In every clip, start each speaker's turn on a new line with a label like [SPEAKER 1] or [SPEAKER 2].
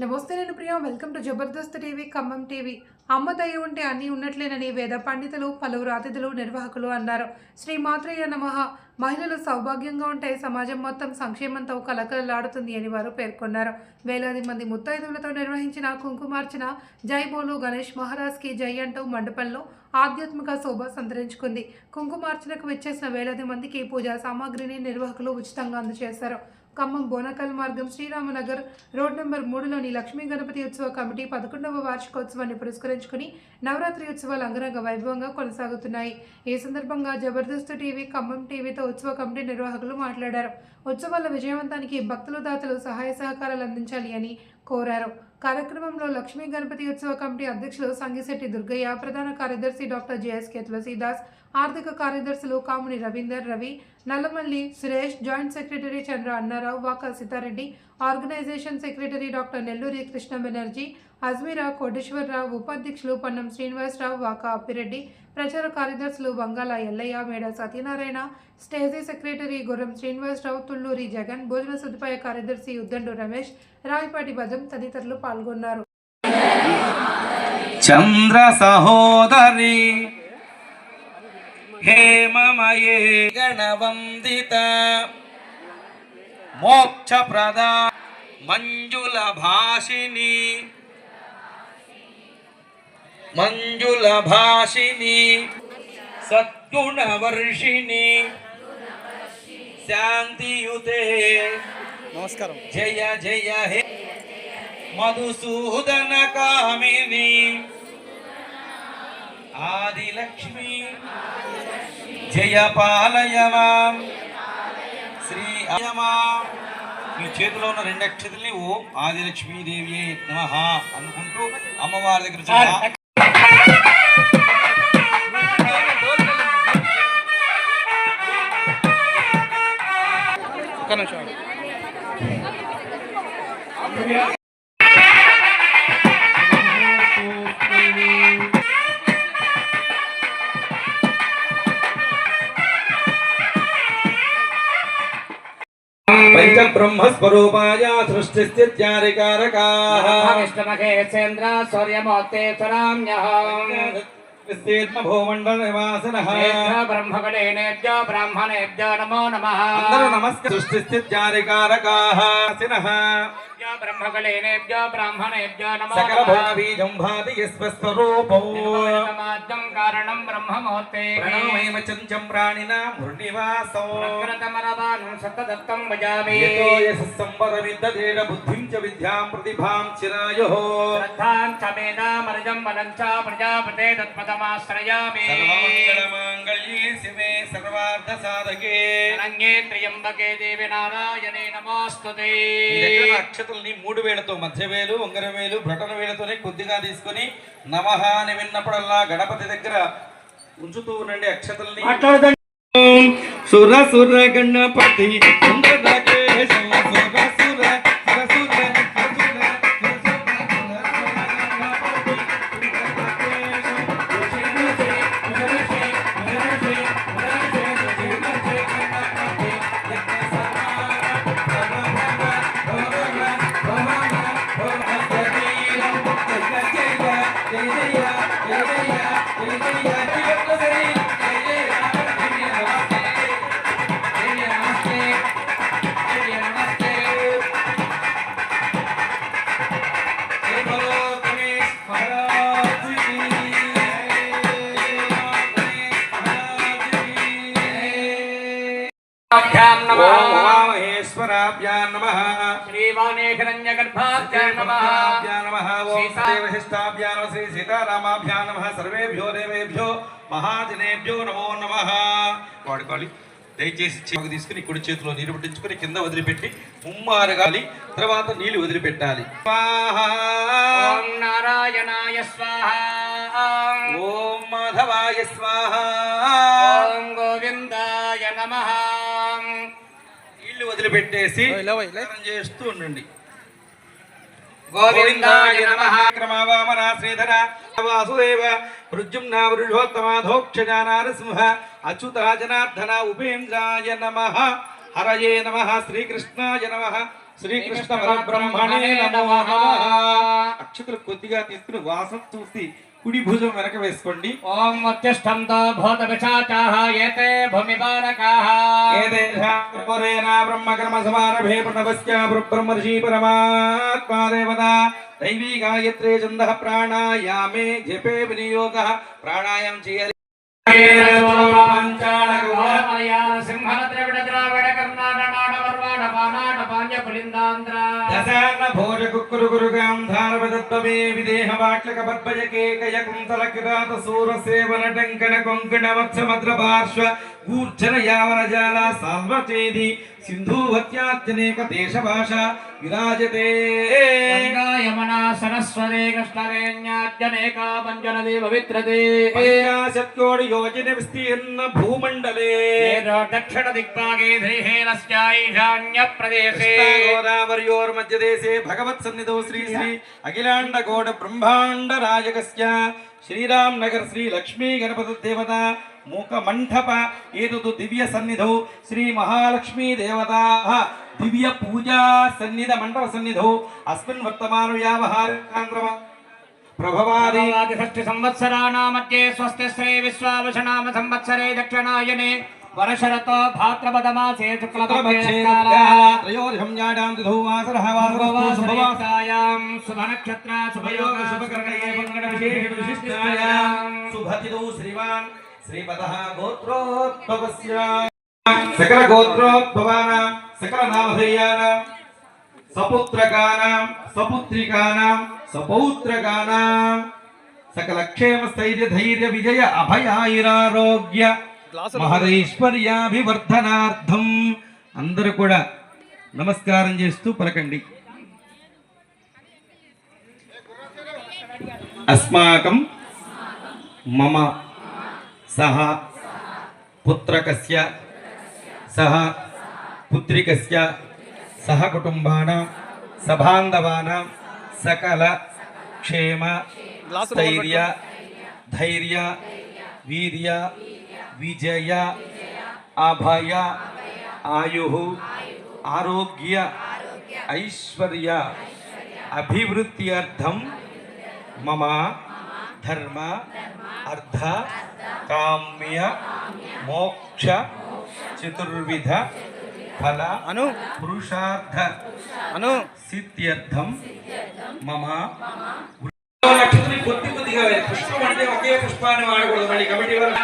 [SPEAKER 1] నమస్తే నేను Priya. Welcome to Jabardasth TV Khammam TV. అమ్మ దయ ఉంటే అన్నీ ఉన్నట్లేనని వేద పండితులు పలువురు అతిథులు నిర్వాహకులు అన్నారు. శ్రీ మాత్రయ్య నమః. మహిళలు సౌభాగ్యంగా ఉంటే సమాజం మొత్తం సంక్షేమంతో కలకలలాడుతుంది అని వారు పేర్కొన్నారు. వేలాది మంది ముత్తైదువులతో నిర్వహించిన కుంకుమార్చన జై బోలు గణేష్ మహారాజ్కి జై అంటూ మండపంలో ఆధ్యాత్మిక శోభ సంతరించుకుంది. కుంకుమార్చనకు వచ్చేసిన వేలాది మందికి పూజా సామాగ్రిని నిర్వాహకులు ఉచితంగా అందజేశారు. ఖమ్మం బోనకల్ మార్గం శ్రీరామనగర్ రోడ్ నెంబర్ మూడులోని లక్ష్మీ గణపతి ఉత్సవ కమిటీ పదకొండవ వార్షికోత్సవాన్ని పురస్కరించుకుని నవరాత్రి ఉత్సవాలు అంగరంగ వైభవంగా కొనసాగుతున్నాయి. ఈ సందర్భంగా జబర్దస్త్ టీవీ ఖమ్మం టీవీతో ఉత్సవ కమిటీ నిర్వాహకులు మాట్లాడారు. ఉత్సవాల విజయవంతానికి భక్తులు దాతలు సహాయ సహకారాలు అందించాలి అని కోరారు. కార్యక్రమంలో లక్ష్మీ గణపతి ఉత్సవ కమిటీ అధ్యక్షులు సంగిశెట్టి దుర్గయ్య ప్రధాన కార్యదర్శి డాక్టర్ జేఎస్కే తులసీదాస్ ఆర్థిక కార్యదర్శులు Kamuni Ravinder Ravi Nallamalli Suresh joint secretary Chandra Annarao Vaka Seethareddy organisation secretary doctor Nelluri Krishna Banerjee Ajmeera Koteswararao ఉపాధ్యక్షులు పన్నం శ్రీనివాసరావు వాకా అప్పిరెడ్డి ప్రచార కార్యదర్శులు బంగాల ఎల్లయ్య మేడ సత్యనారాయణ స్టేజీ సెక్రటరీ గుర్రం శ్రీనివాసరావు తుళ్ళూరి జగన్ భోజన సదుపాయ కార్యదర్శి ఉద్దండు రమేష్ రాయపాటి భజం తదితరులు పాల్గొన్నారు.
[SPEAKER 2] చంద్ర సహోదరి హేమమయే గణవందిత. మోక్షప్రద మంజుల భాషిని మంజుల భాషిని సద్గుణవర్షిణి. శాంతియుతే.
[SPEAKER 3] నమస్కారం.
[SPEAKER 2] జయ జయ హే. మధుసూదన కామిని. ఆదిలక్ష్మి. జయ శ్రీ అయమా మీ చేతిలో ఉన్న రెండు అక్షతల్ని ఓం ఆదిలక్ష్మీదేవి నమ అనుకుంటూ అమ్మవారి దగ్గర
[SPEAKER 3] ఒక్క నిమిషం.
[SPEAKER 2] పంచబ్రహ్మస్వరూపాయ సృష్టిస్థిత్యాదికారకాः
[SPEAKER 4] విష్ణుమఖేంద్ర సూర్యమూర్తేశ్వరామ్యః
[SPEAKER 2] భూమండల నివాసనః
[SPEAKER 4] బ్రహ్మగణేభ్యో బ్రాహ్మణేభ్యో నమో నమః
[SPEAKER 2] అందరూ నమస్కారం సృష్టిస్థిత్యాదికారకాः సినః
[SPEAKER 4] బ్రహ్మగణేభ్యో బ్రాహ్మణేభ్యో నమో
[SPEAKER 2] సకల భావీజం భాతి యస్వస్వరూపం
[SPEAKER 4] సమాద్యం కారణం బ్రహ్మమూర్తే
[SPEAKER 2] ప్రణవమేవ చంచం ప్రాణినా మృణివాసం
[SPEAKER 4] ప్రకృతమరవాణం సతదత్తం భజామి
[SPEAKER 2] యతో యశః సంవర విద్యతేన బుద్ధిం చ విద్యాం ప్రతిభాం చిరాయోః
[SPEAKER 4] శ్రద్ధాం చ మేధామర్జం
[SPEAKER 2] సర్వార్థ సాధకే
[SPEAKER 4] త్ర్యంబకే దేవి నారాయణే నమోస్తుతే
[SPEAKER 2] అక్షతల్ని మూడు వేలతో మధ్య వేలు ఉంగర వేలు బ్రటన వేలతోనే కొద్దిగా తీసుకొని నమః అని విన్నప్పుడల్లా గణపతి దగ్గర ఉంచుతూ ఉండండి అక్షతల్ని. సుర సుర గణపతి.
[SPEAKER 4] భ్యాం నమః
[SPEAKER 2] మహేశ్వరాభ్యా నమ.
[SPEAKER 4] శ్రీవాణేశరణ్యగర్భాభ్యా నమః.
[SPEAKER 2] వశిష్టాభ్యా నమ. శ్రీ సీతారామాభ్యా నమ. సర్వేభ్యో దేవేభ్యో మహాజనేభ్యో నమో నమ. వాడుకోవాలి దయచేసి తీసుకుని కుడి చేతిలో నీరు పట్టించుకుని కింద వదిలిపెట్టి ముమ్మారగాలి తర్వాత నీళ్ళు వదిలిపెట్టాలి.
[SPEAKER 4] నారాయణాయ స్వాహ.
[SPEAKER 2] ఓం మాధవాయ స్వాహ.
[SPEAKER 4] ఓం గోవిందాయ నమః.
[SPEAKER 2] వదిలిపెట్టేసి చేస్తూ ఉండండి.
[SPEAKER 4] గోవిందాయ నమః.
[SPEAKER 2] క్రమవామన శ్రీధర వాసుదేవ ప్రద్యుమ్న వృషోత్తమాధోక్షజానారసింహ అచ్యుత జనార్దన ఉపేంద్రాయ నమ. హరయే నమ. శ్రీకృష్ణాయ నమ. శ్రీకృష్ణ పరబ్రహ్మణే నమో. నమః అక్షతలు కొద్దిగా తీసుకుని వాసన చూసి కుడి భుజం వెనక వేసుకోండి.
[SPEAKER 4] ఓం ఉత్తిష్టంతో భూత పిశాచాః ఏతే భూమిపాలకాః
[SPEAKER 2] ఏదేషాపరేణ బ్రహ్మకర్మ సమారభే ప్రణవస్య బ్రహ్మర్షి పరమాత్మా దేవత దైవీ గాయత్రే ఛందః ప్రాణాయామే జపే వినియోగ. ప్రాణాయామం చేయాలి. దశాన భోజ కుక్కురు గురుగాం ధారవదత్వమే విదేహ వాట్లక పద్మజకేకయ కుంతల కిరాత సూర సేవన టంకణ కొంకణ వత్స మద్ర పార్శ్వ గూర్జన యావన జాల సాల్వచేది సింధూవత్యాత్యనేక దేశ భాష విరాజతే
[SPEAKER 4] యమునా సరస్వతి కృష్ణవేణ్యాద్యనేకా పంచనది పవిత్రతే
[SPEAKER 2] పంచాశత్కోటి యోజన విస్తీర్ణ భూమండలే
[SPEAKER 4] దక్షిణ దిక్పాగే శ్రీహేనస్య ఈశాన్య ప్రదేశే
[SPEAKER 2] గోదావర్యోర్మధ్యదేశే భగవత్ సన్నిధౌ శ్రీ శ్రీ అఖిలాండ గోడ బ్రహ్మాండ రాజకస్య శ్రీరామ్ నగర్ శ్రీ లక్ష్మీ గణపతి దేవత మూక మండప ఏతదు దివ్య సన్నిధౌ శ్రీ మహాలక్ష్మీ దేవతా. దివ్య పూజా సన్నిధ మండప సన్నిధౌ. అస్మిన్ వర్తమాన వ్యావహారికాంధ్రమ ప్రభవాది.
[SPEAKER 4] సంవత్సరాణామధ్యే స్వస్తి శ్రీ విశ్వావశనామ సంవత్సరే దక్షిణాయనే వర్షరతో భాద్రపదమాసే
[SPEAKER 2] త్రయోదశం జాడాం తిథౌ వాసరః వాసరస్తు శుభవాస
[SPEAKER 4] శుభవాసాయాం శుభనక్షత్ర శుభయోగ
[SPEAKER 2] శుభకరణే మంగళ విశేష విశిష్టాయాం శుభతిథౌ శ్రీవాన్ శ్రీపదః గోత్రోద్భవస్య. సకల గోత్రోద్భవానాం సకల నామధేయానాం సపుత్రకానాం సపుత్రికానాం సపౌత్రకానాం. సకల క్షేమ స్థైర్య ధైర్య విజయ అభయాయిరారోగ్య మహదైశ్వర్యాభివర్ధనార్థం. అందరూ కూడా నమస్కారం చేస్తూ పలకండి. అస్మాకం మమ सह पुत्रक सह पुत्रिकस्य। सह कुटुम्बानां। सबान्धवानां सकल। क्षेम। स्थैर्य धैर्य। वीर विजय। अभय। आयु। आरोग्य। ऐश्वर्य। अभिवृद्ध्यर्थं मम धर्म। అర్థ కామ్య మోక్ష చతుర్విధ ఫల
[SPEAKER 3] అను.
[SPEAKER 2] పురుషార్థ
[SPEAKER 3] అను.
[SPEAKER 2] సిద్ధ్యర్థం మమ. నక్షత్రం కొద్ది కొద్దిగా. పుష్పం అంటే ఒకే పుష్పాన్ని వాడకూడదు. మళ్ళీ కమిటీ వారు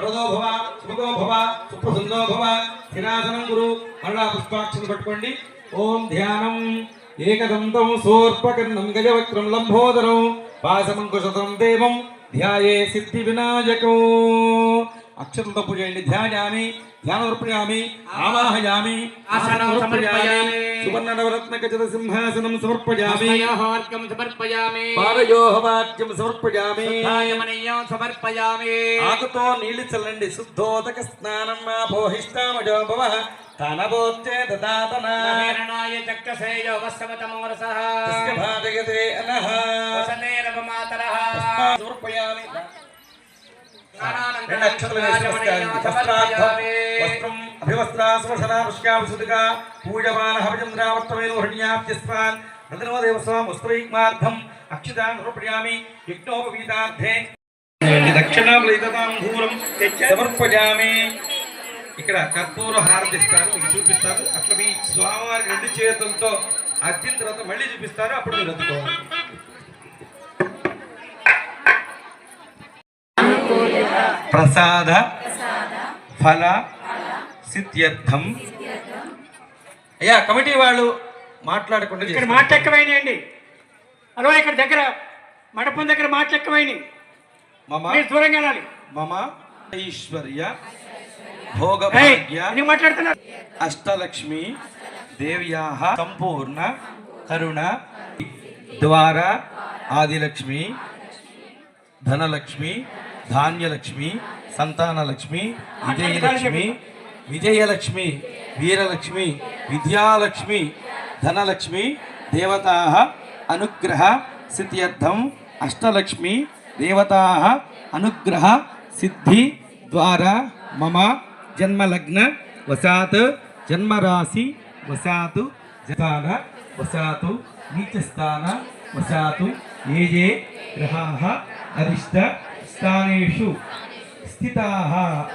[SPEAKER 2] ప్రదో భవ సుభగో భవ సుప్రసుందో భవ స్థిరాసనం గురు. మళ్ళా పుష్పాక్షను పట్టుకోండి. ఓం ధ్యానం. ఏకదంతం సోర్పకర్ణం గజవక్రం లంబోదరం దేవం. ధ్యాయే సిద్ధి వినాయకం అక్షరంతో పూజ చేయండి ధ్యాయామి ధ్యానమర్పయామి ఆవాహయామి
[SPEAKER 4] ఆసనం సమర్పయామి.
[SPEAKER 2] సువర్ణ నవరత్న ఖచ్చిత సింహాసనం సమర్పయామి.
[SPEAKER 4] హార్గం సమర్పయామి.
[SPEAKER 2] పారయోహవాక్యం సమర్పయామి.
[SPEAKER 4] శుద్ధాయమనీయం సమర్పయామి.
[SPEAKER 2] ఆకుతో నీళ్ళు చల్లండి. శుద్ధోదక స్నానం మా భోహిష్టామజో భవ. తనబోచ్చే దదాతన.
[SPEAKER 4] నవీరణాయ చక్షసేయో వస్తమతమోరసః
[SPEAKER 2] తస్య భాజయతే అనః.
[SPEAKER 4] వసతేరవమాతరః
[SPEAKER 2] సమర్పయామి. రెండు అక్షతలు వేసి వస్త్రార్థం వస్త్రం పూజమాన అక్షితాన్ సమర్పయామి యజ్ఞోపవీతార్థే. సమర్పయామి. ఇక్కడ కర్పూర హారతి ఇస్తారు మీకు చూపిస్తారు. అట్లా మీ స్వామివారికి రెండు చేతులతో తర్వాత మళ్ళీ చూపిస్తారు అప్పుడు మీరు అందుకోవాలి ప్రసాద ఫల సిద్ధ్యర్థం. అయ్యా కమిటీ వాళ్ళు మాట్లాడకుండా
[SPEAKER 5] ఇక్కడ ఎక్కువైనాయండి అదో ఇక్కడ దగ్గర మండపం దగ్గర మాటలు ఎక్కువైనాయి
[SPEAKER 2] మమ
[SPEAKER 5] దూరంగా వెళ్ళాలి.
[SPEAKER 2] మమ ఐశ్వర్య భోగభాగ్య
[SPEAKER 5] ఎందుకు మాట్లాడుతున్నారు?
[SPEAKER 2] అష్టలక్ష్మి దేవ్యా సంపూర్ణ కరుణ ద్వారా ఆదిలక్ష్మి ధనలక్ష్మి ధాన్యలక్ష్మి సంతానలక్ష్మి విజయలక్ష్మి విజయలక్ష్మి వీరలక్ష్మి విద్యాలక్ష్మి ధనలక్ష్మి దేవతా అనుగ్రహ సిద్ధ్యర్థం అష్టలక్ష్మి దేవతా అనుగ్రహ సిద్ధి ద్వారా మమ జన్మలగ్న వశాత్ జన్మరాశి వశాత్ జతాన వసాతు నీచస్థాన వసాతు ఏ ఏ గ్రహాः అరిష్ట స్థానేషు స్థితాः.